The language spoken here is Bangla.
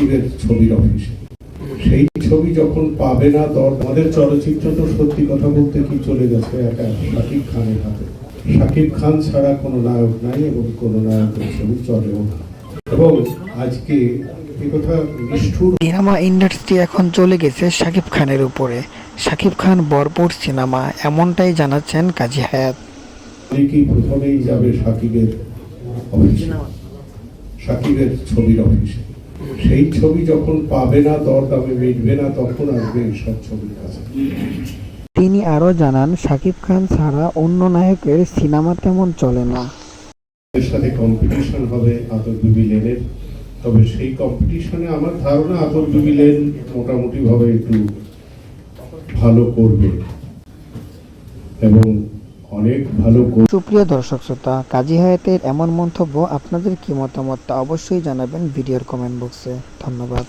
সাকিবের ছবির অফিসে সেই ছবি যখন পাবে না দর আমাদের চলচ্চিত্র তো সত্যি কথা বলতে কি চলে গেছে একা শাকিব খানের হাতে। শাকিব খান ছাড়া কোনো নায়ক নাই এবং কোনো নায়কের ছবি চলেও না। এবং আজকে এ কথা নিষ্ঠুর সিনেমা ইন্ডাস্ট্রি এখন চলে গেছে শাকিব খানের উপরে। শাকিব খান ভরপুর সিনেমা এমনটাই জানাচ্ছেন কাজী হায়াত। অনেকেই প্রথমেই যাবে সাকিবের অফিসে। সাকিবের ছবির অফিসে। সেই ছবি যখন পাবে না দর দামে মিটবে না তখন আসবে এইসব ছবির কাছে তিনি আরও জানান শাকিব খান ছাড়া অন্য নায়কের সিনেমা তেমন চলে না। এর সাথে কম্পিটিশন হবে আতর বিবি লেনের। তবে সেই কম্পিটিশনে আমার ধারণা আতর বিবি লেন মোটামুটি ভাবে একটু ভালো করবে। এবং অনেক ভালো সুপ্রিয় দর্শক শ্রোতা, কাজী হায়াতের এমন মন্তব্য আপনাদের কি মতামত তা অবশ্যই জানাবেন ভিডিওর কমেন্ট বক্সে ধন্যবাদ।